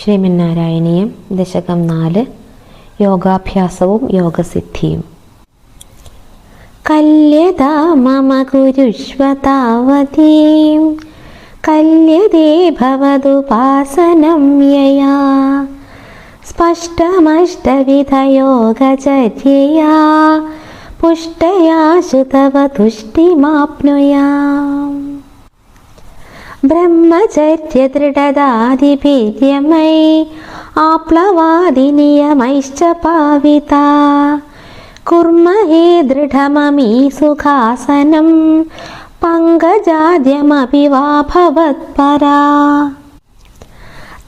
ശ്രീമന്നാരായണീയം ദശകം നാല് യോഗാഭ്യാസവും യോഗസിദ്ധിയും. കല്യതാ മമ കുരുഷ്വതാവതീം കല്യതേ ഭവതുപാസനം യയാ സ്പഷ്ടമഷ്ടവിധയോഗചര്യയാ पुष्टयाशु तव तुष्टिमाप्नुया ब्रह्मचर्यदृढदाधिपीर्यमयि आप्लवादिनियमैश्च पाविता। कुर्महे दृढममी सुखासनं पङ्गजाद्यमपि वा भवत्परा।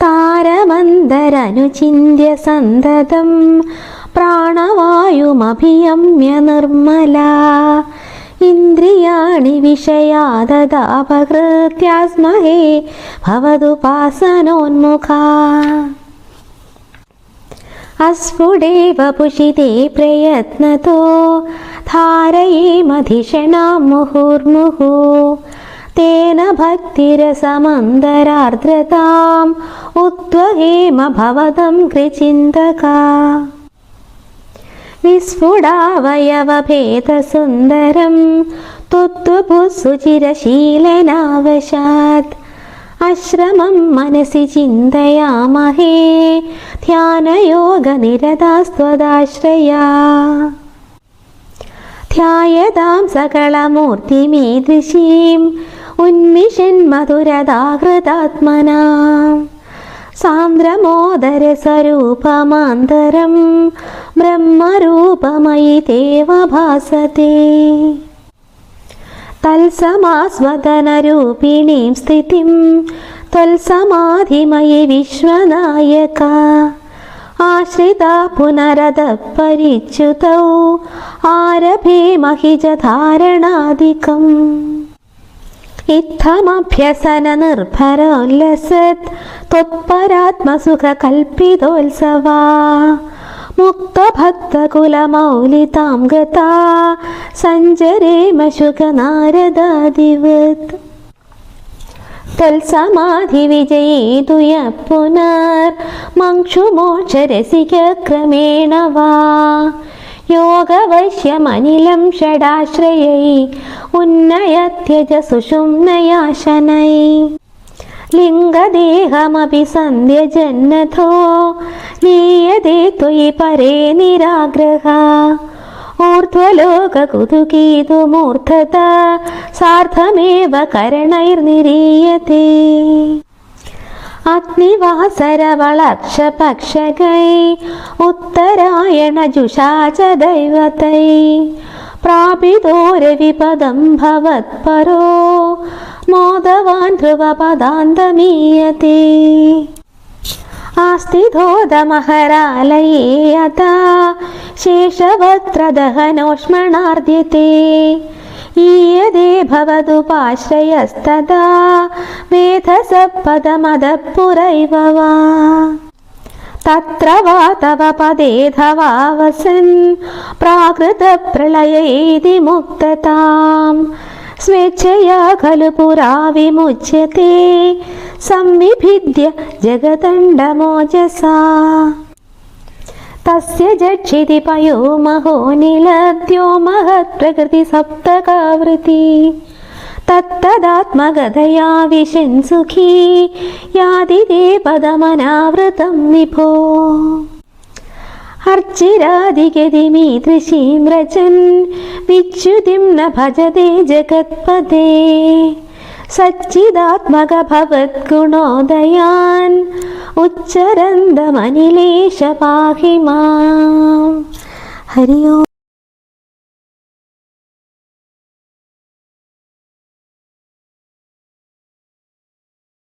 तारमन्दरनुचिन्त्य सन्ददम् പ്രാണവായുമഭിയമ്യ നിർമ്മല. ഇന്ദ്രിയാണി വിഷയാദാപകൃത്യാസ്മഹേ ഭവതുപാസനോന്മുഖ അസ്ഫുടേവ പുഷിതേ പ്രയത്നതോ ധാരയേമധിഷണാം മുഹുർമുഹു. തേന ഭക്തിരസമന്തരാർദ്രതാം ഉദ്വഹേമ ഭവതം കൃചിന്തക. വിസ്ഫുടാവയവഭേദസുന്ദരം ത്വത്വഭുസുചിരശീലനാവശാത് അശ്രമം മനസി ചിന്തയാമഹേ ധ്യാനയോഗ ധ്യാനയോഗനിരതാസ്ത്വദാശ്രയാ. ധ്യായതാം സകളമൂർത്തിമീദൃശീം ഉന്മിഷൻ മധുരതാകൃതാത്മന സാന്ദ്രമോദര സ്വരൂപമാന്തരം ബ്രഹ്മരൂപമയി ദേവഭാസത്തെ തത്സമാസ്വദനരൂപിണീം സ്ഥിതിം തത്സമാധിമയി വിശ്വനായക ആശ്രിത പുനരത പരിച്യുതൗ ആരഭേ മഹിജധാരണാദികം ഇത്തമഭ്യസന നിർഭരോല്ലസത് ത്വത്പരാത്മസുഖ കൽപ്പിതോത്സവാ मुक्तभक्तकुलमौलितां गता सञ्चरेम शुकनारदादिवत्। तल्समाधिविजये तु यः पुनर्मङ्क्षुमोक्षरसिकक्रमेण वा। योगवश्यमनिलं षडाश्रयै उन्नयत्यज सुषुम्नया ലിംഗദേഹമപി സന്ധ്യജന്നഥോ നീയതേ ത്വയി പരേ നിരാഗ്രഹ. ഊർധ്വലോകകുതുകീതുമൂർധത സാർദ്ധമേവ കരണൈർനിരീയത്തെ അഗ്നിവാസരവളക്ഷപക്ഷകൈ ഉത്തരായണ ജുഷാച ദൈവതൈ. പ്രാപിതോരവിപദം ഭവത്പരോ ध्रुवपदान्तमीयते। आस्तिधोदमहरालये यथा शेषवक्त्रदहनोष्मणार्द्यते। ईयदे भवदुपाश्रयस्तदा मेधसपदमदः पुरैव वा। तत्र वा तव पदेधवा वसन् प्राकृतप्रलयैति मुक्तताम् स्वेच्छया खलु पुरा विमुच्यते संविभिद्य जगदण्डमोजसा। तस्य जक्षिति पयो महो निलद्यो महत्प्रकृतिसप्तकावृति तत्तदात्मगतया विशन् सुखी यादि ते पदमनावृतं निभो അർച്ചിരാധിഗതിമീദൃശീം രചൻ വിച്യുതിം ന ഭജതേ ജഗത്പദേ സച്ചിദാത്മക ഭവത് ഗുണോദയാൻ ഉച്ചരന്തമനിലേശ ഹരി ഹരിയോ.